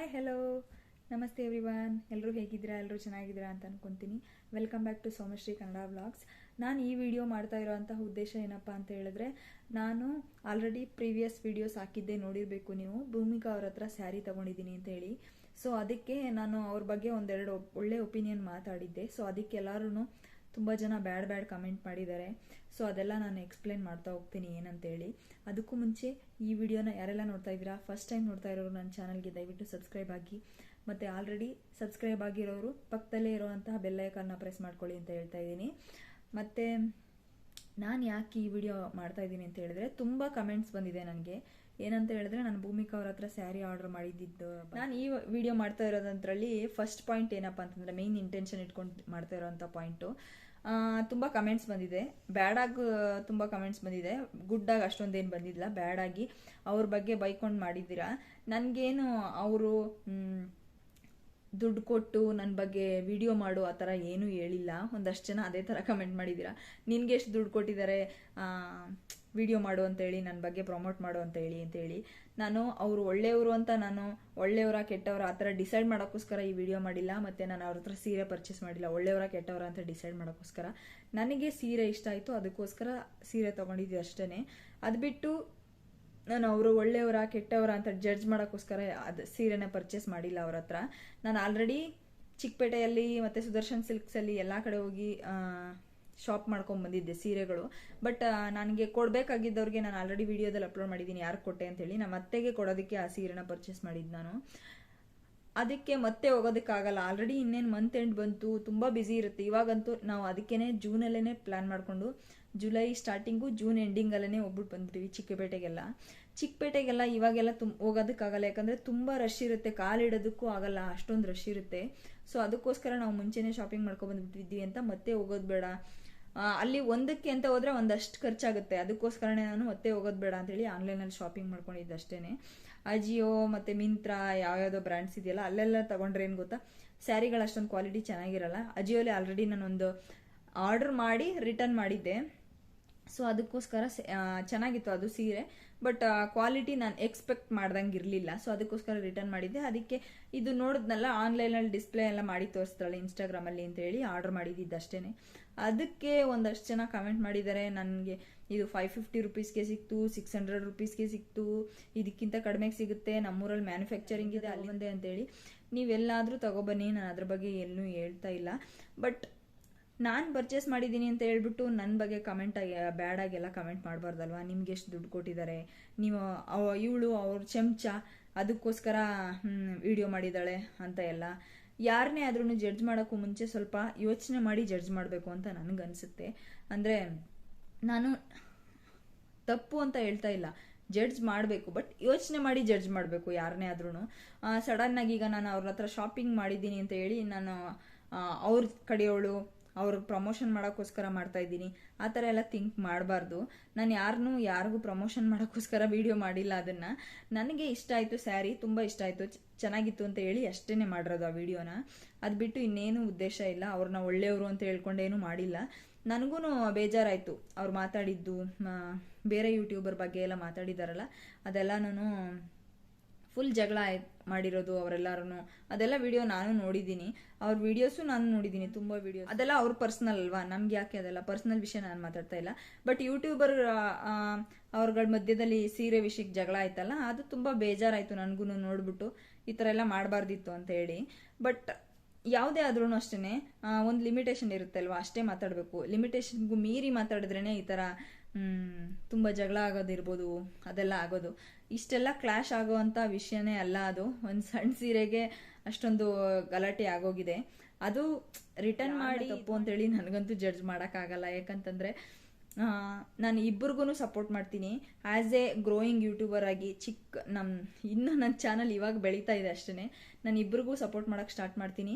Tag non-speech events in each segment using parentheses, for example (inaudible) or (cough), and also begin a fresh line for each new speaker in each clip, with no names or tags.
Hi hello ನಮಸ್ತೆ everyone ಎಲ್ಲರೂ ಹೇಗಿದ್ದೀರಾ? ಎಲ್ಲರೂ ಚೆನ್ನಾಗಿದ್ದೀರಾ ಅಂತ ಅನ್ಕೊಂತೀನಿ. Welcome back to Somashree Kannada vlogs ನಾನು ಈ ವಿಡಿಯೋ ಮಾಡ್ತಾ ಇರೋವಂತಹ ಉದ್ದೇಶ ಏನಪ್ಪ ಅಂತ ಹೇಳಿದ್ರೆ, ನಾನು ಆಲ್ರೆಡಿ ಪ್ರೀವಿಯಸ್ ವಿಡಿಯೋಸ್ ಹಾಕಿದ್ದೆ ನೋಡಿರಬೇಕು ನೀವು. ಭೂಮಿಕಾ ಅವ್ರ ಹತ್ರ ಸ್ಯಾರಿ ತಗೊಂಡಿದ್ದೀನಿ ಅಂತ ಹೇಳಿ. ಸೊ ಅದಕ್ಕೆ ನಾನು ಅವ್ರ ಬಗ್ಗೆ ಒಂದೆರಡು ಒಳ್ಳೆ ಒಪಿನಿಯನ್ ಮಾತಾಡಿದ್ದೆ. ಸೊ ಅದಕ್ಕೆ ಎಲ್ಲರೂ ತುಂಬ ಜನ ಬ್ಯಾಡ್ ಬ್ಯಾಡ್ ಕಮೆಂಟ್ ಮಾಡಿದ್ದಾರೆ. ಸೊ ಅದೆಲ್ಲ ನಾನು ಎಕ್ಸ್ಪ್ಲೇನ್ ಮಾಡ್ತಾ ಹೋಗ್ತೀನಿ ಏನಂತೇಳಿ. ಅದಕ್ಕೂ ಮುಂಚೆ ಈ ವಿಡಿಯೋನ ಯಾರೆಲ್ಲ ನೋಡ್ತಾ ಇದ್ದೀರಾ ಫಸ್ಟ್ ಟೈಮ್ ನೋಡ್ತಾ ಇರೋರು ನನ್ನ ಚಾನಲ್ಗೆ ದಯವಿಟ್ಟು ಸಬ್ಸ್ಕ್ರೈಬ್ ಆಗಿ. ಮತ್ತು ಆಲ್ರೆಡಿ ಸಬ್ಸ್ಕ್ರೈಬ್ ಆಗಿರೋರು ಪಕ್ಕದಲ್ಲೇ ಇರುವಂತಹ ಬೆಲ್ಲೈಕನ್ನ ಪ್ರೆಸ್ ಮಾಡ್ಕೊಳ್ಳಿ ಅಂತ ಹೇಳ್ತಾ ಇದ್ದೀನಿ. ಮತ್ತು ನಾನು ಯಾಕೆ ಈ ವಿಡಿಯೋ ಮಾಡ್ತಾ ಇದ್ದೀನಿ ಅಂತ ಹೇಳಿದ್ರೆ, ತುಂಬ ಕಮೆಂಟ್ಸ್ ಬಂದಿದೆ ನನಗೆ. ಏನಂತ ಹೇಳಿದ್ರೆ, ನಾನು ಭೂಮಿಕಾ ಅವ್ರ ಹತ್ರ ಸ್ಯಾರಿ ಆರ್ಡರ್ ಮಾಡಿದ್ದು ನಾನು ಈ ವಿಡಿಯೋ ಮಾಡ್ತಾ ಇರೋದಂತರಲ್ಲಿ ಫಸ್ಟ್ ಪಾಯಿಂಟ್ ಏನಪ್ಪ ಅಂತಂದ್ರೆ ಮೇನ್ ಇಂಟೆನ್ಷನ್ ಇಟ್ಕೊಂಡು ಮಾಡ್ತಾ ಇರೋವಂಥ ಪಾಯಿಂಟು ತುಂಬ ಕಮೆಂಟ್ಸ್ ಬಂದಿದೆ. ಬ್ಯಾಡಾಗಿ, ತುಂಬ ಕಮೆಂಟ್ಸ್ ಬಂದಿದೆ. ಗುಡ್ಡಾಗಿ ಅಷ್ಟೊಂದೇನು ಬಂದಿಲ್ಲ. ಬ್ಯಾಡಾಗಿ ಅವ್ರ ಬಗ್ಗೆ ಬೈಕೊಂಡು ಮಾಡಿದ್ದೀರಾ? ನನಗೇನು ಅವರು ದುಡ್ಡು ಕೊಟ್ಟು ನನ್ನ ಬಗ್ಗೆ ವಿಡಿಯೋ ಮಾಡು, ಆ ಥರ ಏನೂ ಹೇಳಿಲ್ಲ. ಒಂದಷ್ಟು ಜನ ಅದೇ ಥರ ಕಮೆಂಟ್ ಮಾಡಿದ್ದೀರಾ? ನಿನಗೆ ಎಷ್ಟು ದುಡ್ಡು ಕೊಟ್ಟಿದ್ದಾರೆ? ವಿಡಿಯೋ ಮಾಡು ಅಂತೇಳಿ ನನ್ನ ಬಗ್ಗೆ ಪ್ರಮೋಟ್ ಮಾಡು ಅಂತ ಹೇಳಿ ಅಂತೇಳಿ ನಾನು ಅವರು ಒಳ್ಳೆಯವರು ಅಂತ ನಾನು ಒಳ್ಳೆಯವರ, ಕೆಟ್ಟವರ ಆ ಥರ ಡಿಸೈಡ್ ಮಾಡೋಕ್ಕೋಸ್ಕರ ಈ ವಿಡಿಯೋ ಮಾಡಿಲ್ಲ, ಮತ್ತು ನಾನು ಅವ್ರ ಹತ್ರ ಸೀರೆ ಪರ್ಚೇಸ್ ಮಾಡಿಲ್ಲ, ಒಳ್ಳೆಯವರ, ಕೆಟ್ಟವರ ಅಂತ ಡಿಸೈಡ್ ಮಾಡೋಕ್ಕೋಸ್ಕರ. ನನಗೆ ಸೀರೆ ಇಷ್ಟ ಆಯಿತು, ಅದಕ್ಕೋಸ್ಕರ ಸೀರೆ ತೊಗೊಂಡಿದ್ದೆ ಅಷ್ಟೇ ಅದು ಬಿಟ್ಟು ನಾನು ಅವರು ಒಳ್ಳೆಯವರ, ಕೆಟ್ಟವರ ಅಂತ ಜಡ್ಜ್ ಮಾಡೋಕ್ಕೋಸ್ಕರ ಅದು ಸೀರೆನ ಪರ್ಚೇಸ್ ಮಾಡಿಲ್ಲ ಅವ್ರ ಹತ್ರ. ನಾನು ಆಲ್ರೆಡಿ ಚಿಕ್ಕಪೇಟೆಯಲ್ಲಿ ಮತ್ತು ಸುದರ್ಶನ್ ಸಿಲ್ಕ್ಸಲ್ಲಿ ಎಲ್ಲ ಕಡೆ ಹೋಗಿ ಶಾಪ್ ಮಾಡ್ಕೊಂಡು ಬಂದಿದ್ದೆ, ಸೀರೆಗಳು. ಬಟ್ ನನಗೆ ಕೊಡಬೇಕಾಗಿದ್ದವ್ರಿಗೆ ನಾನು ಆಲ್ರೆಡಿ ವಿಡಿಯೋದಲ್ಲಿ ಅಪ್ಲೋಡ್ ಮಾಡಿದ್ದೀನಿ ಯಾರು ಕೊಟ್ಟೆ ಅಂತೇಳಿ. ನಮ್ಮ ಅತ್ತೆಗೆ ಕೊಡೋದಕ್ಕೆ ಆ ಸೀರೆನ ಪರ್ಚೇಸ್ ಮಾಡಿದ್ದು ನಾನು. ಅದಕ್ಕೆ ಮತ್ತೆ ಹೋಗೋದಕ್ಕಾಗಲ್ಲ. ಆಲ್ರೆಡಿ ಇನ್ನೇನು ಮಂತ್ ಎಂಡ್ ಬಂತು, ತುಂಬ ಬ್ಯುಸಿ ಇರುತ್ತೆ. ಇವಾಗಂತೂ ನಾವು ಅದಕ್ಕೇ ಜೂನಲ್ಲೇ ಪ್ಲ್ಯಾನ್ ಮಾಡಿಕೊಂಡು, ಜುಲೈ ಸ್ಟಾರ್ಟಿಂಗು ಜೂನ್ ಎಂಡಿಂಗಲ್ಲೇ ಹೋಗ್ಬಿಟ್ಟು ಬಂದ್ಬಿಟ್ಟಿವಿ ಚಿಕ್ಕಪೇಟೆಗೆಲ್ಲ. ಚಿಕ್ಕಪೇಟೆಗೆಲ್ಲ ಇವಾಗೆಲ್ಲ ತುಂಬ ಹೋಗೋದಕ್ಕಾಗಲ್ಲ. ಯಾಕಂದರೆ ತುಂಬ ರಶ್ ಇರುತ್ತೆ. ಕಾಲಿಡೋದಕ್ಕೂ ಆಗಲ್ಲ. ಅಷ್ಟೊಂದು ರಶ್ ಇರುತ್ತೆ. ಸೊ ಅದಕ್ಕೋಸ್ಕರ ನಾವು ಮುಂಚೆನೇ ಶಾಪಿಂಗ್ ಮಾಡ್ಕೊಬಂದ್ಬಿಟ್ಟಿದ್ವಿ ಅಂತ ಮತ್ತೆ ಹೋಗೋದು ಬೇಡ. ಅಲ್ಲಿ ಒಂದಕ್ಕೆ ಅಂತ ಹೋದ್ರೆ ಒಂದಷ್ಟು ಖರ್ಚಾಗುತ್ತೆ. ಅದಕ್ಕೋಸ್ಕರನೇ ನಾನು ಮತ್ತೆ ಹೋಗೋದು ಬೇಡ ಅಂತೇಳಿ ಆನ್ಲೈನಲ್ಲಿ ಶಾಪಿಂಗ್ ಮಾಡ್ಕೊಂಡಿದ್ದು ಅಷ್ಟೇ ಅಜಿಯೋ ಮತ್ತು ಮಿಂತ್ರಾ ಯಾವ್ಯಾವುದೋ ಬ್ರ್ಯಾಂಡ್ಸ್ ಇದೆಯಲ್ಲ, ಅಲ್ಲೆಲ್ಲ ತಗೊಂಡ್ರೆ ಏನು ಗೊತ್ತಾ? ಸ್ಯಾರಿಗಳು ಅಷ್ಟೊಂದು ಕ್ವಾಲಿಟಿ ಚೆನ್ನಾಗಿರಲ್ಲ. ಅಜಿಯೋಲಿ ಆಲ್ರೆಡಿ ನಾನೊಂದು ಆರ್ಡರ್ ಮಾಡಿ ರಿಟರ್ನ್ ಮಾಡಿದ್ದೆ. ಸೊ ಅದಕ್ಕೋಸ್ಕರ ಚೆನ್ನಾಗಿತ್ತು ಅದು ಸೀರೆ. ಬಟ್ ಕ್ವಾಲಿಟಿ ನಾನು ಎಕ್ಸ್ಪೆಕ್ಟ್ ಮಾಡ್ದಂಗೆ ಇರಲಿಲ್ಲ. ಸೊ ಅದಕ್ಕೋಸ್ಕರ ರಿಟರ್ನ್ ಮಾಡಿದ್ದೆ. ಅದಕ್ಕೆ ಇದು ನೋಡಿದ್ನಲ್ಲ ಆನ್ಲೈನಲ್ಲಿ ಡಿಸ್ಪ್ಲೇ ಎಲ್ಲ ಮಾಡಿ ತೋರಿಸ್ತಾಳೆ ಇನ್ಸ್ಟಾಗ್ರಾಮಲ್ಲಿ ಅಂತೇಳಿ ಆರ್ಡರ್ ಮಾಡಿದ್ದಿದ್ದು ಅಷ್ಟೇ ಅದಕ್ಕೆ ಒಂದಷ್ಟು ಜನ ಕಮೆಂಟ್ ಮಾಡಿದ್ದಾರೆ, ನನಗೆ ಇದು ಫೈವ್ ಫಿಫ್ಟಿ ರುಪೀಸ್ಗೆ ಸಿಕ್ತು ಸಿಕ್ಸ್ ಹಂಡ್ರೆಡ್ ರುಪೀಸ್ಗೆ ಸಿಕ್ತು, ಇದಕ್ಕಿಂತ ಕಡಿಮೆಗೆ ಸಿಗುತ್ತೆ, ನಮ್ಮೂರಲ್ಲಿ ಮ್ಯಾನುಫ್ಯಾಕ್ಚರಿಂಗ್ ಇದೆ, ಅಲ್ಲಿ ಒಂದೇ ಅಂತೇಳಿ ನೀವೆಲ್ಲಾದರೂ ತಗೊಬನ್ನಿ, ನಾನು ಅದ್ರ ಬಗ್ಗೆ ಎಲ್ಲೂ ಹೇಳ್ತಾ ಇಲ್ಲ. ಬಟ್ ನಾನು ಪರ್ಚೇಸ್ ಮಾಡಿದ್ದೀನಿ ಅಂತ ಹೇಳ್ಬಿಟ್ಟು ನನ್ನ ಬಗ್ಗೆ ಕಮೆಂಟ್ ಬ್ಯಾಡಾಗೆಲ್ಲ ಕಮೆಂಟ್ ಮಾಡಬಾರ್ದಲ್ವಾ? ನಿಮ್ಗೆ ಎಷ್ಟು ದುಡ್ಡು ಕೊಟ್ಟಿದ್ದಾರೆ ನೀವು ಇವಳು, ಅವ್ರ ಚಮಚ, ಅದಕ್ಕೋಸ್ಕರ ವಿಡಿಯೋ ಮಾಡಿದ್ದಾಳೆ ಅಂತ ಎಲ್ಲ. ಯಾರನ್ನೇ ಆದ್ರೂ ಜಡ್ಜ್ ಮಾಡೋಕ್ಕೂ ಮುಂಚೆ ಸ್ವಲ್ಪ ಯೋಚನೆ ಮಾಡಿ ಜಡ್ಜ್ ಮಾಡಬೇಕು ಅಂತ ನನಗನ್ಸುತ್ತೆ ಅಂದರೆ, ನಾನು ತಪ್ಪು ಅಂತ ಹೇಳ್ತಾ ಇಲ್ಲ. ಜಡ್ಜ್ ಮಾಡಬೇಕು ಬಟ್ ಯೋಚನೆ ಮಾಡಿ ಜಡ್ಜ್ ಮಾಡಬೇಕು ಯಾರನ್ನೇ ಆದ್ರೂ ಸಡನ್ನಾಗಿ ಈಗ ನಾನು ಅವ್ರ ಹತ್ರ ಶಾಪಿಂಗ್ ಮಾಡಿದ್ದೀನಿ ಅಂತ ಹೇಳಿ ನಾನು ಅವ್ರ ಕಡೆಯವಳು ಅವ್ರ ಪ್ರಮೋಷನ್ ಮಾಡೋಕ್ಕೋಸ್ಕರ ಮಾಡ್ತಾ ಇದ್ದೀನಿ. ಆ ಥರ ಎಲ್ಲ ಥಿಂಕ್ ಮಾಡಬಾರ್ದು. ನಾನು ಯಾರನ್ನೂ ಯಾರಿಗೂ ಪ್ರಮೋಷನ್ ಮಾಡೋಕ್ಕೋಸ್ಕರ ವೀಡಿಯೋ ಮಾಡಿಲ್ಲ ಅದನ್ನು. ನನಗೆ ಇಷ್ಟ ಆಯಿತು ಸ್ಯಾರಿ ತುಂಬ ಇಷ್ಟ ಆಯಿತು. ಚೆನ್ನಾಗಿತ್ತು ಅಂತ ಹೇಳಿ ಅಷ್ಟೇ ಮಾಡಿರೋದು ಆ ವಿಡಿಯೋನ ಅದು ಬಿಟ್ಟು ಇನ್ನೇನು ಉದ್ದೇಶ ಇಲ್ಲ. ಅವ್ರನ್ನ ಒಳ್ಳೆಯವರು ಅಂತ ಹೇಳ್ಕೊಂಡೇನು ಮಾಡಿಲ್ಲ. ನನಗೂ ಬೇಜಾರಾಯಿತು. ಅವ್ರು ಮಾತಾಡಿದ್ದು ಬೇರೆ ಯೂಟ್ಯೂಬರ್ ಬಗ್ಗೆ ಎಲ್ಲ ಮಾತಾಡಿದಾರಲ್ಲ ಅದೆಲ್ಲ ನಾನು ಫುಲ್ ಜಗಳ ಮಾಡಿರೋದು ಅವರೆಲ್ಲರೂ ಅದೆಲ್ಲ ವಿಡಿಯೋ ನಾನು ನೋಡಿದ್ದೀನಿ. ಅವ್ರ ವಿಡಿಯೋಸು ನಾನು ನೋಡಿದ್ದೀನಿ, ತುಂಬ ವಿಡಿಯೋ ಅದೆಲ್ಲ ಅವ್ರ ಪರ್ಸ್ನಲ್ ಅಲ್ವಾ? ನಮ್ಗೆ ಯಾಕೆ ಅದೆಲ್ಲ? ಪರ್ಸ್ನಲ್ ವಿಷಯ ನಾನು ಮಾತಾಡ್ತಾ ಇಲ್ಲ. ಬಟ್ ಯೂಟ್ಯೂಬರ್ ಅವ್ರಗಳ ಮಧ್ಯದಲ್ಲಿ ಸೀರೆ ವಿಷಯಕ್ಕೆ ಜಗಳ ಆಯ್ತಲ್ಲ, ಅದು ತುಂಬ ಬೇಜಾರಾಯಿತು ನನಗೂ ನೋಡ್ಬಿಟ್ಟು. ಈ ಥರ ಎಲ್ಲ ಮಾಡಬಾರ್ದಿತ್ತು ಅಂತ ಹೇಳಿ. ಬಟ್ ಯಾವುದೇ ಆದ್ರೂ ಅಷ್ಟೇ ಒಂದು ಲಿಮಿಟೇಷನ್ ಇರುತ್ತೆ ಅಲ್ವಾ ಅಷ್ಟೇ ಮಾತಾಡಬೇಕು. ಲಿಮಿಟೇಷನ್ಗೂ ಮೀರಿ ಮಾತಾಡಿದ್ರೇ ಈ ಥರ ತುಂಬ ಜಗಳ ಆಗೋದಿರ್ಬೋದು ಅದೆಲ್ಲ ಆಗೋದು. ಇಷ್ಟೆಲ್ಲ ಕ್ಲಾಶ್ ಆಗೋವಂಥ ವಿಷಯನೇ ಅಲ್ಲ ಅದು. ಒಂದು ಸಣ್ಣ ಸೀರೆಗೆ ಅಷ್ಟೊಂದು ಗಲಾಟೆ ಆಗೋಗಿದೆ. ಅದು ರಿಟರ್ನ್ ಮಾಡಿ ತಪ್ಪು ಅಂತೇಳಿ ನನಗಂತೂ ಜಡ್ಜ್ ಮಾಡೋಕ್ಕಾಗಲ್ಲ. ಯಾಕಂತಂದರೆ ನಾನು ಇಬ್ಬರಿಗೂ ಸಪೋರ್ಟ್ ಮಾಡ್ತೀನಿ. ಆ್ಯಸ್ ಎ ಗ್ರೋಯಿಂಗ್ ಯೂಟ್ಯೂಬರ್ ಆಗಿ ಚಿಕ್ಕ ನಮ್ಮ ಇನ್ನೂ ನನ್ನ ಚಾನಲ್ ಇವಾಗ ಬೆಳೀತಾ ಇದೆ ಅಷ್ಟೇ ನಾನು ಇಬ್ಬರಿಗೂ ಸಪೋರ್ಟ್ ಮಾಡೋಕ್ಕೆ ಸ್ಟಾರ್ಟ್ ಮಾಡ್ತೀನಿ.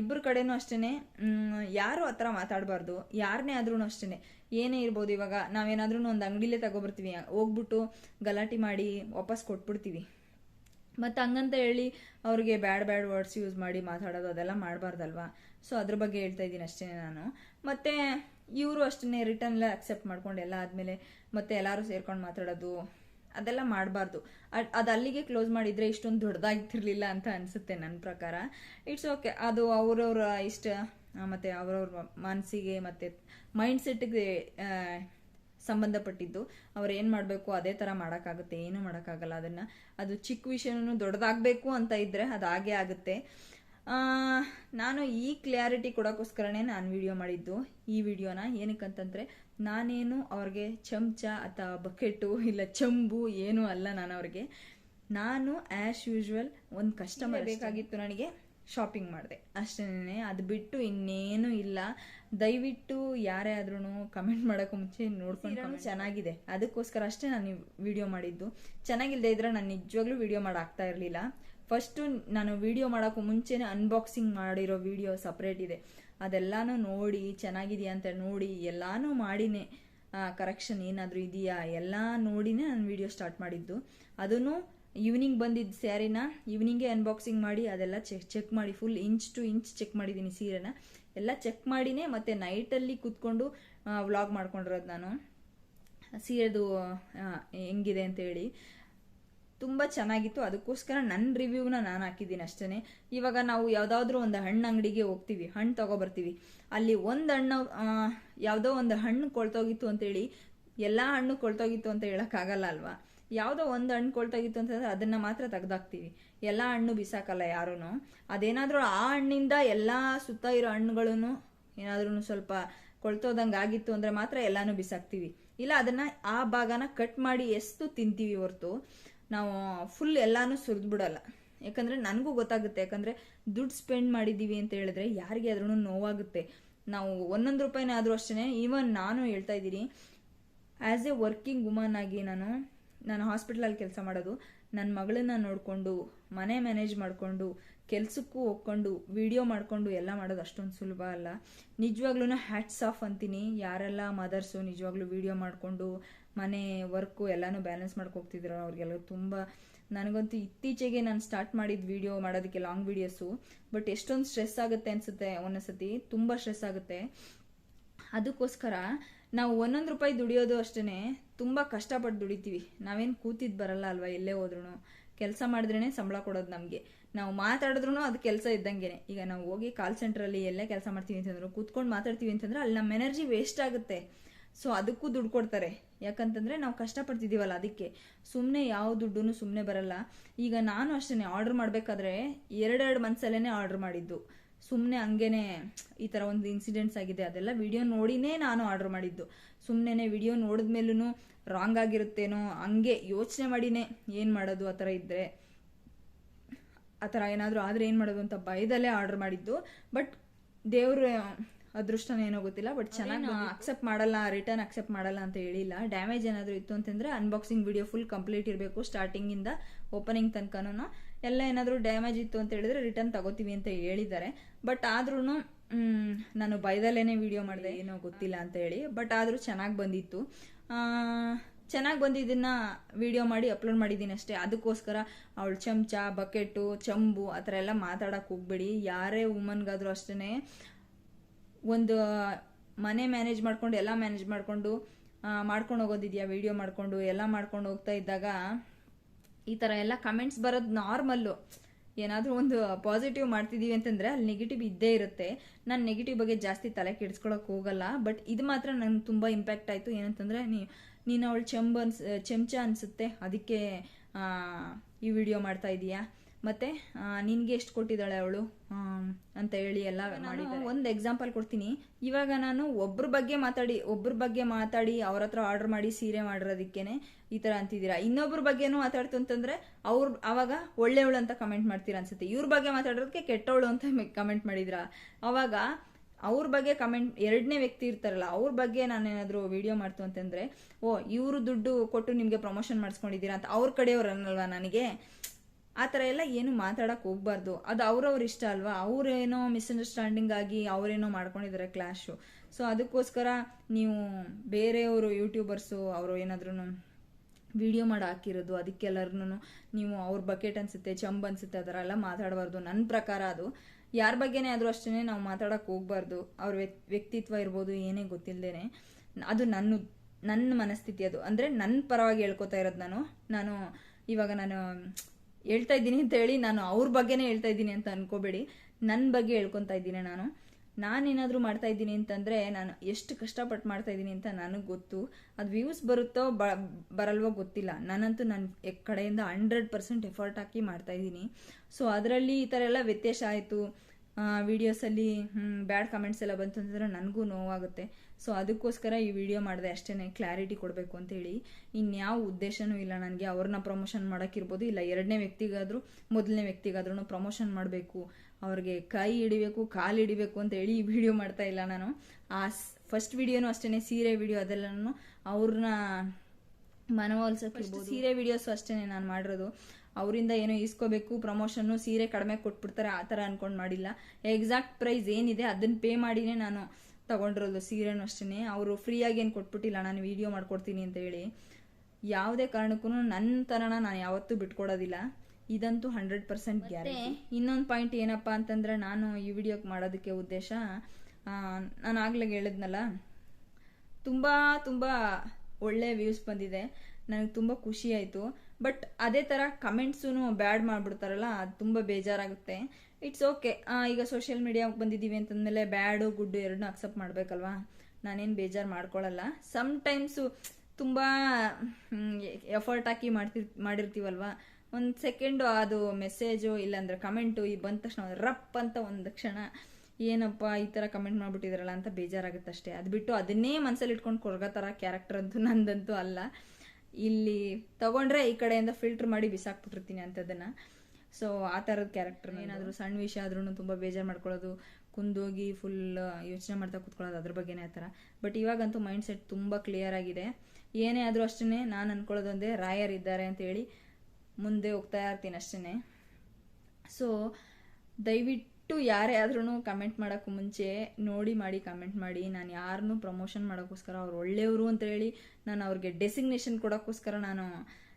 ಇಬ್ಬರ ಕಡೆನೂ ಅಷ್ಟೇ ಯಾರು ಆ ಥರ ಮಾತಾಡಬಾರ್ದು. ಯಾರನ್ನೇ ಆದ್ರೂ ಅಷ್ಟೇ ಏನೇ ಇರ್ಬೋದು ಇವಾಗ ನಾವೇನಾದ್ರೂ ಒಂದು ಅಂಗಡಿಲೇ ತಗೊಬರ್ತೀವಿ. ಹೋಗ್ಬಿಟ್ಟು ಗಲಾಟೆ ಮಾಡಿ ವಾಪಸ್ ಕೊಟ್ಬಿಡ್ತೀವಿ. ಮತ್ತು ಹಂಗಂತ ಹೇಳಿ ಅವ್ರಿಗೆ ಬ್ಯಾಡ್ ಬ್ಯಾಡ್ ವರ್ಡ್ಸ್ ಯೂಸ್ ಮಾಡಿ ಮಾತಾಡೋದು ಅದೆಲ್ಲ ಮಾಡಬಾರ್ದಲ್ವಾ? ಸೊ ಅದ್ರ ಬಗ್ಗೆ ಹೇಳ್ತಾ ಇದ್ದೀನಿ ಅಷ್ಟೇ ನಾನು. ಮತ್ತು ಇವರು ಅಷ್ಟನ್ನೇ ರಿಟರ್ನ್ ಎಲ್ಲ ಅಕ್ಸೆಪ್ಟ್ ಮಾಡ್ಕೊಂಡು ಎಲ್ಲ ಆದಮೇಲೆ ಮತ್ತೆ ಎಲ್ಲರೂ ಸೇರ್ಕೊಂಡು ಮಾತಾಡೋದು, ಅದೆಲ್ಲ ಮಾಡಬಾರ್ದು. ಅದು ಅಲ್ಲಿಗೆ ಕ್ಲೋಸ್ ಮಾಡಿದರೆ ಇಷ್ಟೊಂದು ದೊಡ್ಡದಾಗ್ತಿರ್ಲಿಲ್ಲ ಅಂತ ಅನಿಸುತ್ತೆ ನನ್ನ ಪ್ರಕಾರ. ಇಟ್ಸ್ ಓಕೆ ಅದು ಅವ್ರವ್ರ ಇಷ್ಟ ಮತ್ತೆ ಅವ್ರವ್ರ ಮನಸ್ಸಿಗೆ ಮತ್ತು ಮೈಂಡ್ ಸೆಟ್ಗೆ ಸಂಬಂಧಪಟ್ಟಿದ್ದು. ಅವ್ರು ಏನು ಮಾಡಬೇಕು ಅದೇ ಥರ ಮಾಡೋಕ್ಕಾಗುತ್ತೆ, ಏನೂ ಮಾಡೋಕ್ಕಾಗಲ್ಲ ಅದನ್ನು. ಅದು ಚಿಕ್ಕ ವಿಷಯನೂ ದೊಡ್ಡದಾಗಬೇಕು ಅಂತ ಇದ್ದರೆ ಅದು ಹಾಗೇ ಆಗುತ್ತೆ. ನಾನು ಈ ಕ್ಲಿಯಾರಿಟಿ ಕೊಡೋಕ್ಕೋಸ್ಕರನೇ ನಾನು ವಿಡಿಯೋ ಮಾಡಿದ್ದು. ಈ ವಿಡಿಯೋನ ಏನಕ್ಕಂತಂದರೆ ನಾನೇನು ಅವ್ರಿಗೆ ಚಮಚ ಅಥವಾ ಬಕೆಟು ಇಲ್ಲ ಚಂಬು ಏನೂ ಅಲ್ಲ ನಾನು ಅವ್ರಿಗೆ. ನಾನು ಆ್ಯಸ್ ಯೂಶ್ವಲ್ ಒಂದು ಕಸ್ಟಮರ್ ಬೇಕಾಗಿತ್ತು ನನಗೆ ಶಾಪಿಂಗ್ ಮಾಡಿದೆ. ಅಷ್ಟೇ ಅದು ಬಿಟ್ಟು ಇನ್ನೇನು ಇಲ್ಲ. ದಯವಿಟ್ಟು ಯಾರೇ ಆದ್ರೂ ಕಮೆಂಟ್ ಮಾಡೋಕ್ಕೂ ಮುಂಚೆ ನೋಡ್ಕೊಂಡು ಚೆನ್ನಾಗಿದೆ. ಅದಕ್ಕೋಸ್ಕರ ಅಷ್ಟೇ ನಾನು ವಿಡಿಯೋ ಮಾಡಿದ್ದು. ಚೆನ್ನಾಗಿಲ್ಲದೆ ಇದ್ರೆ ನಾನು ನಿಜವಾಗ್ಲೂ ವಿಡಿಯೋ ಮಾಡಾಕ್ತಾ ಇರಲಿಲ್ಲ. ಫಸ್ಟು ನಾನು ವಿಡಿಯೋ ಮಾಡೋಕ್ಕೂ ಮುಂಚೆನೇ ಅನ್ಬಾಕ್ಸಿಂಗ್ ಮಾಡಿರೋ ವಿಡಿಯೋ ಸಪ್ರೇಟ್ ಇದೆ. ಅದೆಲ್ಲಾನು ನೋಡಿ, ಚೆನ್ನಾಗಿದೆಯಾ ಅಂತ ನೋಡಿ, ಎಲ್ಲಾನು ಮಾಡಿನೇ. ಕರೆಕ್ಷನ್ ಏನಾದರೂ ಇದೆಯಾ? ಎಲ್ಲ ನೋಡಿನೇ ನಾನು ವಿಡಿಯೋ ಸ್ಟಾರ್ಟ್ ಮಾಡಿದ್ದು. ಅದನ್ನು ಈವ್ನಿಂಗ್ ಬಂದಿದ್ದ ಸ್ಯಾರಿನ ಈವ್ನಿಂಗೇ ಅನ್ಬಾಕ್ಸಿಂಗ್ ಮಾಡಿ, ಅದೆಲ್ಲ ಚೆಕ್ ಚೆಕ್ ಮಾಡಿ full inch to inch check ಮಾಡಿದ್ದೀನಿ ಸೀರೆನ. ಎಲ್ಲ ಚೆಕ್ ಮಾಡಿನೇ ಮತ್ತು ನೈಟಲ್ಲಿ ಕೂತ್ಕೊಂಡು ವ್ಲಾಗ್ ಮಾಡ್ಕೊಂಡಿರೋದು ನಾನು. ಸೀರೆದು ಹೆಂಗಿದೆ ಅಂತೇಳಿ ತುಂಬ ಚೆನ್ನಾಗಿತ್ತು. ಅದಕ್ಕೋಸ್ಕರ ನನ್ನ ರಿವ್ಯೂನ ನಾನು ಹಾಕಿದ್ದೀನಿ ಅಷ್ಟೇ ಇವಾಗ ನಾವು ಯಾವುದಾದ್ರೂ ಒಂದು ಹಣ್ಣು ಅಂಗಡಿಗೆ ಹೋಗ್ತೀವಿ. ಹಣ್ಣು ತಗೊಬರ್ತೀವಿ. ಅಲ್ಲಿ ಒಂದು ಹಣ್ಣು ಯಾವುದೋ ಒಂದು ಹಣ್ಣು ಕೊಳ್ತೋಗಿತ್ತು ಅಂತೇಳಿ ಎಲ್ಲ ಹಣ್ಣು ಕೊಳ್ತೋಗಿತ್ತು ಅಂತ ಹೇಳೋಕ್ಕಾಗಲ್ಲ ಅಲ್ವಾ? ಯಾವುದೋ ಒಂದು ಹಣ್ಣು ಕೊಳ್ತೋಗಿತ್ತು ಅಂತಂದ್ರೆ ಅದನ್ನು ಮಾತ್ರ ತೆಗ್ದಾಕ್ತೀವಿ. ಎಲ್ಲ ಹಣ್ಣು ಬಿಸಾಕಲ್ಲ ಯಾರೂ ಅದೇನಾದರೂ ಆ ಹಣ್ಣಿಂದ ಎಲ್ಲ ಸುತ್ತ ಇರೋ ಹಣ್ಣುಗಳನ್ನು ಏನಾದ್ರೂ ಸ್ವಲ್ಪ ಕೊಳ್ತೋದಂಗೆ ಆಗಿತ್ತು ಅಂದರೆ ಮಾತ್ರ ಎಲ್ಲಾನು ಬಿಸಾಕ್ತೀವಿ. ಇಲ್ಲ, ಅದನ್ನ ಆ ಭಾಗನ ಕಟ್ ಮಾಡಿ ಎಷ್ಟು ತಿಂತೀವಿ ಹೊರ್ತು. ನಾವು ಫುಲ್ ಎಲ್ಲಾನು ಸುರಿದು ಬಿಡಲ್ಲ. ಯಾಕಂದ್ರೆ ನನಗೂ ಗೊತ್ತಾಗುತ್ತೆ. ಯಾಕಂದ್ರೆ ದುಡ್ಡು ಸ್ಪೆಂಡ್ ಮಾಡಿದ್ದೀವಿ ಅಂತ ಹೇಳಿದ್ರೆ ಯಾರಿಗೆ ಆದ್ರೂ ನೋವಾಗುತ್ತೆ. ನಾವು ಒಂದೊಂದು ರೂಪಾಯಿನೇ ಆದರೂ ಅಷ್ಟೇ ಈವನ್ ನಾನು ಹೇಳ್ತಾ ಇದ್ದೀನಿ ಆ್ಯಸ್ ಎ ವರ್ಕಿಂಗ್ ವುಮನ್ ಆಗಿ ನಾನು ನಾನು ಹಾಸ್ಪಿಟ್ಲಲ್ಲಿ ಕೆಲಸ ಮಾಡೋದು ನನ್ನ ಮಗಳನ್ನ ನೋಡಿಕೊಂಡು, ಮನೆ ಮ್ಯಾನೇಜ್ ಮಾಡಿಕೊಂಡು, ಕೆಲಸಕ್ಕೂ ಹೋಗ್ಕೊಂಡು ವಿಡಿಯೋ ಮಾಡಿಕೊಂಡು ಎಲ್ಲ ಮಾಡೋದು ಅಷ್ಟೊಂದು ಸುಲಭ ಅಲ್ಲ. ನಿಜವಾಗ್ಲೂ ಹ್ಯಾಟ್ಸ್ ಆಫ್ ಅಂತೀನಿ. ಯಾರೆಲ್ಲ ಮದರ್ಸು ನಿಜವಾಗ್ಲೂ ವಿಡಿಯೋ ಮಾಡಿಕೊಂಡು ಮನೆ ವರ್ಕು ಎಲ್ಲನೂ ಬ್ಯಾಲೆನ್ಸ್ ಮಾಡ್ಕೋಗ್ತಿದ್ರು ಅವ್ರಿಗೆಲ್ಲ ತುಂಬ. ನನಗಂತೂ ಇತ್ತೀಚೆಗೆ ನಾನು ಸ್ಟಾರ್ಟ್ ಮಾಡಿದ ವಿಡಿಯೋ ಮಾಡೋದಕ್ಕೆ ಲಾಂಗ್ ವಿಡಿಯೋಸು ಬಟ್ ಎಷ್ಟೊಂದು ಸ್ಟ್ರೆಸ್ ಆಗುತ್ತೆ ಅನ್ಸುತ್ತೆ ಒಂದೊಂದ್ಸತಿ, ತುಂಬ ಸ್ಟ್ರೆಸ್ ಆಗುತ್ತೆ. ಅದಕ್ಕೋಸ್ಕರ ನಾವು ಒಂದೊಂದು ರೂಪಾಯಿ ದುಡಿಯೋದು ಅಷ್ಟೇ ತುಂಬ ಕಷ್ಟಪಟ್ಟು ದುಡಿತೀವಿ. ನಾವೇನು ಕೂತಿದ್ದು ಬರಲ್ಲ ಅಲ್ವಾ ಎಲ್ಲೇ ಹೋದ್ರೂ ಕೆಲಸ ಮಾಡಿದ್ರೇ ಸಂಬಳ ಕೊಡೋದು ನಮಗೆ. ನಾವು ಮಾತಾಡಿದ್ರು ಅದು ಕೆಲಸ ಇದ್ದಂಗೆ ಈಗ ನಾವು ಹೋಗಿ ಕಾಲ್ ಸೆಂಟ್ರಲ್ಲಿ ಎಲ್ಲೇ ಕೆಲಸ ಮಾಡ್ತೀವಿ ಅಂತಂದ್ರು, ಕೂತ್ಕೊಂಡು ಮಾತಾಡ್ತೀವಿ ಅಂತಂದ್ರೆ ಅಲ್ಲಿ ನಮ್ಮ ಎನರ್ಜಿ ವೇಸ್ಟ್ ಆಗುತ್ತೆ. ಸೊ ಅದಕ್ಕೂ ದುಡ್ಡು ಕೊಡ್ತಾರೆ. ಯಾಕಂತಂದ್ರೆ ನಾವು ಕಷ್ಟಪಡ್ತಿದ್ದೀವಲ್ಲ ಅದಕ್ಕೆ. ಸುಮ್ಮನೆ ಯಾವ ದುಡ್ಡು ಸುಮ್ಮನೆ ಬರಲ್ಲ. ಈಗ ನಾನು ಅಷ್ಟೇ ಆರ್ಡರ್ ಮಾಡಬೇಕಾದ್ರೆ ಎರಡೆರಡು ಮನ್ಸಲ್ಲೇ ಆರ್ಡರ್ ಮಾಡಿದ್ದು. ಸುಮ್ಮನೆ ಹಂಗೇನೆ ಈ ಥರ ಒಂದು ಇನ್ಸಿಡೆಂಟ್ಸ್ ಆಗಿದೆ, ಅದೆಲ್ಲ ವಿಡಿಯೋ ನೋಡಿನೇ ನಾನು ಆರ್ಡರ್ ಮಾಡಿದ್ದು. ಸುಮ್ಮನೆ ವಿಡಿಯೋ ನೋಡಿದ್ಮೇಲೂ ರಾಂಗ್ ಆಗಿರುತ್ತೇನೋ, ಹಂಗೆ ಯೋಚನೆ ಮಾಡಿನೇ ಏನು ಮಾಡೋದು ಆ ಥರ ಇದ್ದರೆ ಆ ಥರ ಏನಾದರೂ ಆದರೆ ಏನು ಮಾಡೋದು ಅಂತ ಭಯದಲ್ಲೇ ಆರ್ಡರ್ ಮಾಡಿದ್ದು. ಬಟ್ ದೇವ್ರ ಅದೃಷ್ಟನ ಏನೋ ಗೊತ್ತಿಲ್ಲ ಬಟ್ ಚೆನ್ನಾಗಿ ಅಕ್ಸೆಪ್ಟ್ ಮಾಡಲ್ಲ ರಿಟರ್ನ್ ಅಕ್ಸೆಪ್ಟ್ ಮಾಡಲ್ಲ ಅಂತ ಹೇಳಿಲ್ಲ. ಡ್ಯಾಮೇಜ್ ಏನಾದರೂ ಇತ್ತು ಅಂತಂದ್ರೆ ಅನ್ಬಾಕ್ಸಿಂಗ್ ವಿಡಿಯೋ ಫುಲ್ ಕಂಪ್ಲೀಟ್ ಇರಬೇಕು ಸ್ಟಾರ್ಟಿಂಗಿಂದ ಓಪನಿಂಗ್ ತನಕನೂ ಎಲ್ಲ ಏನಾದರೂ ಡ್ಯಾಮೇಜ್ ಇತ್ತು ಅಂತ ಹೇಳಿದ್ರೆ ರಿಟರ್ನ್ ತಗೋತೀವಿ ಅಂತ ಹೇಳಿದ್ದಾರೆ. ಬಟ್ ಆದ್ರೂ ನಾನು ಭಯದಲ್ಲೇ ವಿಡಿಯೋ ಮಾಡಿದೆ ಏನೋ ಗೊತ್ತಿಲ್ಲ ಅಂತ ಹೇಳಿ. ಬಟ್ ಆದರೂ ಚೆನ್ನಾಗಿ ಬಂದಿತ್ತು. ಚೆನ್ನಾಗಿ ಬಂದಿದ್ದನ್ನ ವಿಡಿಯೋ ಮಾಡಿ ಅಪ್ಲೋಡ್ ಮಾಡಿದ್ದೀನಿ ಅಷ್ಟೇ. ಅದಕ್ಕೋಸ್ಕರ ಅವಳು ಚಮಚ ಬಕೆಟು ಚಂಬು ಆ ಥರ ಎಲ್ಲ ಮಾತಾಡೋಕೆ ಹೋಗ್ಬೇಡಿ. ಯಾರೇ ವುಮನ್ಗಾದರೂ ಅಷ್ಟೇ ಒಂದು ಮನೆ ಮ್ಯಾನೇಜ್ ಮಾಡ್ಕೊಂಡು, ಎಲ್ಲ ಮ್ಯಾನೇಜ್ ಮಾಡಿಕೊಂಡು ಮಾಡ್ಕೊಂಡು ಹೋಗೋದಿದೆಯಾ? ವಿಡಿಯೋ ಮಾಡಿಕೊಂಡು, ಎಲ್ಲ ಮಾಡ್ಕೊಂಡು ಹೋಗ್ತಾ ಇದ್ದಾಗ ಈ ಥರ ಎಲ್ಲ ಕಮೆಂಟ್ಸ್ ಬರೋದು ನಾರ್ಮಲ್ಲು ಏನಾದರೂ ಒಂದು ಪಾಸಿಟಿವ್ ಮಾಡ್ತಿದ್ದೀವಿ ಅಂತಂದರೆ ಅಲ್ಲಿ ನೆಗೆಟಿವ್ ಇದ್ದೇ ಇರುತ್ತೆ. ನಾನು ನೆಗೆಟಿವ್ ಬಗ್ಗೆ ಜಾಸ್ತಿ ತಲೆ ಕೆಡಿಸ್ಕೊಳಕ್ಕೆ ಹೋಗಲ್ಲ ಬಟ್ ಇದು ಮಾತ್ರ ನಂಗೆ ತುಂಬ ಇಂಪ್ಯಾಕ್ಟ್ ಆಯಿತು. ಏನಂತಂದರೆ ನೀ, ನೀನು ಅವಳು ಚೆಂಬ ಅನ್ಸ್ ಚಮಚ ಅನಿಸುತ್ತೆ. ಅದಕ್ಕೆ ಈ ವಿಡಿಯೋ ಮಾಡ್ತಾ ಇದೀಯಾ? ಮತ್ತೆ ನಿನಗೆ ಎಷ್ಟು ಕೊಟ್ಟಿದ್ದಾಳೆ ಅವಳು? ಅಂತ ಹೇಳಿ ಎಲ್ಲ ಮಾಡಿದ್ದಾರೆ. ಒಂದು ಎಕ್ಸಾಂಪಲ್ ಕೊಡ್ತೀನಿ. ಇವಾಗ ನಾನು ಒಬ್ರ ಬಗ್ಗೆ ಮಾತಾಡಿ ಒಬ್ರ ಬಗ್ಗೆ ಮಾತಾಡಿ ಅವ್ರ ಹತ್ರ ಆರ್ಡರ್ ಮಾಡಿ ಸೀರೆ ಮಾಡಿರೋದಕ್ಕೇನೆ ಈ ಥರ ಅಂತಿದ್ದೀರಾ? ಇನ್ನೊಬ್ರ ಬಗ್ಗೆನೂ ಮಾತಾಡ್ತು ಅಂತಂದ್ರೆ ಅವ್ರು ಅವಾಗ ಒಳ್ಳೆಯವಳು ಅಂತ ಕಮೆಂಟ್ ಮಾಡ್ತೀರಾ ಅನ್ಸುತ್ತೆ. ಇವ್ರ ಬಗ್ಗೆ ಮಾತಾಡೋದಕ್ಕೆ ಕೆಟ್ಟವಳು ಅಂತ ಕಮೆಂಟ್ ಮಾಡಿದ್ರಾ ಅವಾಗ ಅವ್ರ ಬಗ್ಗೆ ಕಮೆಂಟ್ ಎರಡನೇ ವ್ಯಕ್ತಿ ಇರ್ತಾರಲ್ಲ ಅವ್ರ ಬಗ್ಗೆ ನಾನೇನಾದರೂ ವಿಡಿಯೋ ಮಾಡ್ತು ಅಂತಂದ್ರೆ ಓ ಇವರು ದುಡ್ಡು ಕೊಟ್ಟು ನಿಮಗೆ ಪ್ರಮೋಷನ್ ಮಾಡಿಸ್ಕೊಂಡಿದ್ದೀರಾ ಅಂತ ಅವ್ರ ಕಡೆಯವ್ರು ಅನ್ನಲ್ವಾ ನನಗೆ? ಆ ಥರ ಎಲ್ಲ ಏನು ಮಾತಾಡಕ್ಕೆ ಹೋಗ್ಬಾರ್ದು. ಅದು ಅವ್ರವ್ರ ಇಷ್ಟ ಅಲ್ವಾ? ಅವರೇನೋ ಮಿಸ್ಅಂಡರ್ಸ್ಟ್ಯಾಂಡಿಂಗ್ ಆಗಿ ಅವರೇನೋ ಮಾಡ್ಕೊಂಡಿದ್ದಾರೆ ಕ್ಲಾಶು ಸೊ ಅದಕ್ಕೋಸ್ಕರ ನೀವು ಬೇರೆಯವರು ಯೂಟ್ಯೂಬರ್ಸು ಅವರು ಏನಾದ್ರೂ ವಿಡಿಯೋ ಮಾಡಿ ಹಾಕಿರೋದು ಅದಕ್ಕೆಲ್ಲರೂ ನೀವು ಅವ್ರ ಬಕೆಟ್ ಅನ್ಸುತ್ತೆ ಚಂಬ್ ಅನ್ಸುತ್ತೆ, ಆ ಥರ ಎಲ್ಲ ಮಾತಾಡಬಾರ್ದು. ನನ್ನ ಪ್ರಕಾರ ಅದು. ಯಾರ ಬಗ್ಗೆನೇ ಆದರೂ ಅಷ್ಟೇ ನಾವು ಮಾತಾಡೋಕೆ ಹೋಗ್ಬಾರ್ದು. ಅವ್ರ ವ್ಯಕ್- ವ್ಯಕ್ತಿತ್ವ ಇರ್ಬೋದು, ಏನೇ ಗೊತ್ತಿಲ್ಲದೇನೆ ಅದು ನನ್ನ ನನ್ನ ಮನಸ್ಥಿತಿ ಅದು. ಅಂದರೆ ನನ್ನ ಪರವಾಗಿ ಹೇಳ್ಕೊತಾ ಇರೋದು ನಾನು. ನಾನು ಇವಾಗ ನಾನು ಹೇಳ್ತಾ ಇದ್ದೀನಿ ಅಂತ ಹೇಳಿ ನಾನು ಅವ್ರ ಬಗ್ಗೆನೇ ಹೇಳ್ತಾ ಇದ್ದೀನಿ ಅಂತ ಅನ್ಕೋಬೇಡಿ. ನನ್ನ ಬಗ್ಗೆ ಹೇಳ್ಕೊತಾ ಇದ್ದೀನಿ ನಾನು. ನಾನೇನಾದರೂ ಮಾಡ್ತಾ ಇದ್ದೀನಿ ಅಂತಂದರೆ ನಾನು ಎಷ್ಟು ಕಷ್ಟಪಟ್ಟು ಮಾಡ್ತಾ ಇದ್ದೀನಿ ಅಂತ ನನಗೆ ಗೊತ್ತು. ಅದು ವ್ಯೂಸ್ ಬರುತ್ತೋ ಬ, ಬರಲ್ವೋ ಗೊತ್ತಿಲ್ಲ. ನಾನಂತೂ ನನ್ನ ಕಡೆಯಿಂದ ಹಂಡ್ರೆಡ್ ಪರ್ಸೆಂಟ್ ಎಫರ್ಟ್ ಹಾಕಿ ಮಾಡ್ತಾ ಇದ್ದೀನಿ. ಸೊ ಅದರಲ್ಲಿ ಈ ಥರ ಎಲ್ಲ ವ್ಯತ್ಯಾಸ ಆಯಿತು. ವೀಡಿಯೋಸಲ್ಲಿ ಬ್ಯಾಡ್ ಕಮೆಂಟ್ಸ್ ಎಲ್ಲ ಬಂತು ಅಂತಂದ್ರೆ ನನಗೂ ನೋವಾಗುತ್ತೆ. ಸೊ ಅದಕ್ಕೋಸ್ಕರ ಈ ವಿಡಿಯೋ ಮಾಡಿದೆ ಅಷ್ಟೇ ಕ್ಲಾರಿಟಿ ಕೊಡಬೇಕು ಅಂತೇಳಿ. ಇನ್ಯಾವ ಉದ್ದೇಶನೂ ಇಲ್ಲ ನನಗೆ. ಅವ್ರನ್ನ ಪ್ರಮೋಷನ್ ಮಾಡೋಕ್ಕಿರ್ಬೋದು. ಇಲ್ಲ ಎರಡನೇ ವ್ಯಕ್ತಿಗಾದರೂ ಮೊದಲನೇ ವ್ಯಕ್ತಿಗಾದ್ರೂ ಪ್ರಮೋಷನ್ ಮಾಡಬೇಕು. ಅವ್ರಿಗೆ ಕೈ ಹಿಡಿಬೇಕು ಕಾಲು ಹಿಡಿಬೇಕು ಅಂತ ಹೇಳಿ ಈ ವಿಡಿಯೋ ಮಾಡ್ತಾ ಇಲ್ಲ ನಾನು. ಆ ಫಸ್ಟ್ ವಿಡಿಯೋನು ಅಷ್ಟೇ ಸೀರೆ ವಿಡಿಯೋ ಅದೆಲ್ಲನೂ ಅವ್ರನ್ನ ಮನವೊಲಿಸೋಕ್ಕಿರ್ಬೋದು ಸೀರೆ ವಿಡಿಯೋಸು ಅಷ್ಟೇ ನಾನು ಮಾಡಿರೋದು. ಅವರಿಂದ ಏನೋ ಇಸ್ಕೋಬೇಕು ಪ್ರಮೋಷನ್ನು ಸೀರೆ ಕಡಿಮೆ ಕೊಟ್ಬಿಡ್ತಾರೆ ಆ ಥರ ಅನ್ಕೊಂಡು ಮಾಡಿಲ್ಲ. ಎಕ್ಸಾಕ್ಟ್ ಪ್ರೈಸ್ ಏನಿದೆ ಅದನ್ನು ಪೇ ಮಾಡಿನೇ ನಾನು ತಗೊಂಡಿರೋದು ಸೀರೆನೂ ಅಷ್ಟೇ ಅವರು ಫ್ರೀಯಾಗಿ ಏನು ಕೊಟ್ಬಿಟ್ಟಿಲ್ಲ ನಾನು ವಿಡಿಯೋ ಮಾಡ್ಕೊಡ್ತೀನಿ ಅಂತ ಹೇಳಿ. ಯಾವುದೇ ಕಾರಣಕ್ಕೂ ನನ್ನ ಥರನ ನಾನು ಯಾವತ್ತೂ ಬಿಟ್ಕೊಡೋದಿಲ್ಲ. ಇದಂತೂ ಹಂಡ್ರೆಡ್ ಪರ್ಸೆಂಟ್ ಗ್ಯಾರಂಟಿ ಇನ್ನೊಂದು ಪಾಯಿಂಟ್ ಏನಪ್ಪ ಅಂತಂದ್ರೆ ನಾನು ಈ ವಿಡಿಯೋ ಮಾಡೋದಕ್ಕೆ ಉದ್ದೇಶ ನಾನು ಆಗ್ಲೇ ಹೇಳಿದ್ನಲ್ಲ ತುಂಬ ತುಂಬ ಒಳ್ಳೆ ವ್ಯೂಸ್ ಬಂದಿದೆ. ನನಗೆ ತುಂಬ ಖುಷಿ ಆಯಿತು. ಬಟ್ ಅದೇ ಥರ ಕಮೆಂಟ್ಸೂ ಬ್ಯಾಡ್ ಮಾಡಿಬಿಡ್ತಾರಲ್ಲ ಅದು ತುಂಬ ಬೇಜಾರಾಗುತ್ತೆ. ಇಟ್ಸ್ ಓಕೆ ಈಗ ಸೋಷಿಯಲ್ ಮೀಡಿಯಾಗೆ ಬಂದಿದ್ದೀವಿ ಅಂತಂದಮೇಲೆ ಬ್ಯಾಡು ಗುಡ್ಡು ಎರಡನ್ನೂ ಅಕ್ಸೆಪ್ಟ್ ಮಾಡಬೇಕಲ್ವಾ? ನಾನೇನು ಬೇಜಾರು ಮಾಡ್ಕೊಳ್ಳಲ್ಲ ಸಮ್ ಟೈಮ್ಸು ತುಂಬ ಎಫರ್ಟ್ ಹಾಕಿ ಮಾಡ್ತಿರ್ ಮಾಡಿರ್ತೀವಲ್ವಾ? ಒಂದು ಸೆಕೆಂಡು ಅದು ಮೆಸೇಜು ಇಲ್ಲಾಂದ್ರೆ ಕಮೆಂಟು ಈ ಬಂದ ತಕ್ಷಣ ರಪ್ ಅಂತ ಒಂದು ಕ್ಷಣ ಏನಪ್ಪ ಈ ಥರ ಕಮೆಂಟ್ ಮಾಡಿಬಿಟ್ಟಿದ್ರಲ್ಲ ಅಂತ ಬೇಜಾರಾಗುತ್ತೆ ಅಷ್ಟೇ. ಅದು ಬಿಟ್ಟು ಅದನ್ನೇ ಮನಸ್ಸಲ್ಲಿ ಇಟ್ಕೊಂಡು ಕೊರಗೋ ಥರ ಕ್ಯಾರೆಕ್ಟರ್ ಅಂತೂ ನಂದಂತೂ ಅಲ್ಲ. ಇಲ್ಲಿ ತಗೊಂಡ್ರೆ ಈ ಕಡೆಯಿಂದ ಫಿಲ್ಟರ್ ಮಾಡಿ ಬಿಸಾಕ್ಬಿಟ್ಟಿರ್ತೀನಿ ಅಂಥದ್ದನ್ನು ಸೊ ಆ ಥರದ ಕ್ಯಾರೆಕ್ಟರ್ ಏನಾದರೂ ಸಣ್ಣ ವಿಷಯ ಆದ್ರೂ ತುಂಬ ಬೇಜಾರು ಮಾಡ್ಕೊಳ್ಳೋದು, ಕುಂದೋಗಿ ಫುಲ್ ಯೋಚನೆ ಮಾಡ್ತಾ ಕೂತ್ಕೊಳ್ಳೋದು ಅದ್ರ ಬಗ್ಗೆನೇ ಆ ಥರ. ಬಟ್ ಇವಾಗಂತೂ ಮೈಂಡ್ ಸೆಟ್ ತುಂಬ ಕ್ಲಿಯರ್ ಆಗಿದೆ. ಏನೇ ಆದರೂ ಅಷ್ಟೇ ನಾನು ಅನ್ಕೊಳ್ಳೋದೊಂದೇ ರಾಯರ್ ಇದ್ದಾರೆ ಅಂತೇಳಿ ಮುಂದೆ ಹೋಗ್ತಾ ಇರ್ತೀನಿ ಅಷ್ಟೇ ಸೊ ದಯವಿಟ್ಟು ಯಾರೇ ಆದ್ರೂ ಕಮೆಂಟ್ ಮಾಡೋಕ್ಕೂ ಮುಂಚೆ ನೋಡಿ ಮಾಡಿ ಕಮೆಂಟ್ ಮಾಡಿ. ನಾನು ಯಾರನ್ನೂ ಪ್ರಮೋಷನ್ ಮಾಡೋಕ್ಕೋಸ್ಕರ ಅವ್ರು ಒಳ್ಳೆಯವರು ಅಂತ ಹೇಳಿ ನಾನು ಅವ್ರಿಗೆ ಡೆಸಿಗ್ನೇಷನ್ ಕೊಡೋಕ್ಕೋಸ್ಕರ ನಾನು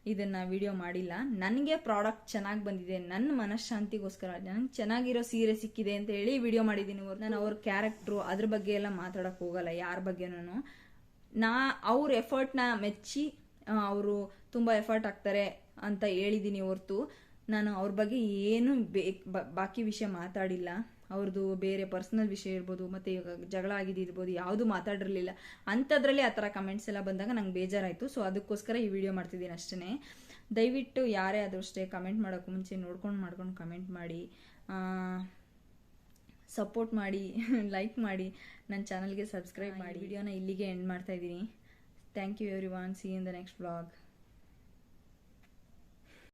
ಇದನ್ನು ವಿಡಿಯೋ ಮಾಡಿಲ್ಲ. ನನಗೆ ಪ್ರಾಡಕ್ಟ್ ಚೆನ್ನಾಗಿ ಬಂದಿದೆ. ನನ್ನ ಮನಃಶಾಂತಿಗೋಸ್ಕರ ನನಗೆ ಚೆನ್ನಾಗಿರೋ ಸೀರೆ ಸಿಕ್ಕಿದೆ ಅಂತ ಹೇಳಿ ವಿಡಿಯೋ ಮಾಡಿದ್ದೀನಿ ನಾನು ಅವ್ರ ಕ್ಯಾರೆಕ್ಟ್ರು ಅದ್ರ ಬಗ್ಗೆ ಎಲ್ಲ ಮಾತಾಡೋಕೆ ಹೋಗಲ್ಲ, ಯಾರ ಬಗ್ಗೆನೂ ನಾ, ಅವ್ರ ಎಫರ್ಟ್ನ ಮೆಚ್ಚಿ ಅವರು ತುಂಬ ಎಫರ್ಟ್ ಹಾಕ್ತಾರೆ ಅಂತ ಹೇಳಿದ್ದೀನಿ ಹೊರ್ತು. ನಾನು ಅವ್ರ ಬಗ್ಗೆ ಏನು ಬೇ, ಬಾಕಿ ವಿಷಯ ಮಾತಾಡಿಲ್ಲ. ಅವ್ರದ್ದು ಬೇರೆ ಪರ್ಸ್ನಲ್ ವಿಷಯ ಇರ್ಬೋದು ಮತ್ತು ಜಗಳ ಜಗಳ ಆಗಿದ್ದಿರ್ಬೋದು ಯಾವುದು ಮಾತಾಡಿರಲಿಲ್ಲ. ಅಂಥದ್ರಲ್ಲಿ ಆ ಥರ ಕಮೆಂಟ್ಸ್ ಎಲ್ಲ ಬಂದಾಗ ನಂಗೆ ಬೇಜಾರಾಯಿತು. ಸೊ ಅದಕ್ಕೋಸ್ಕರ ಈ ವಿಡಿಯೋ ಮಾಡ್ತಿದ್ದೀನಿ ಅಷ್ಟೇ ದಯವಿಟ್ಟು ಯಾರೇ ಆದರೂ ಅಷ್ಟೇ ಕಮೆಂಟ್ ಮಾಡೋಕ್ಕೂ ಮುಂಚೆ ನೋಡ್ಕೊಂಡು ಮಾಡ್ಕೊಂಡು ಕಮೆಂಟ್ ಮಾಡಿ ಸಪೋರ್ಟ್ ಮಾಡಿ (laughs) ಲೈಕ್ ಮಾಡಿ ನನ್ನ ಚಾನಲ್ಗೆ ಸಬ್ಸ್ಕ್ರೈಬ್ ಮಾಡಿ. ವಿಡಿಯೋನ ಇಲ್ಲಿಗೆ ಎಂಡ್ ಮಾಡ್ತಾ ಇದ್ದೀನಿ. Thank you everyone see in the next blog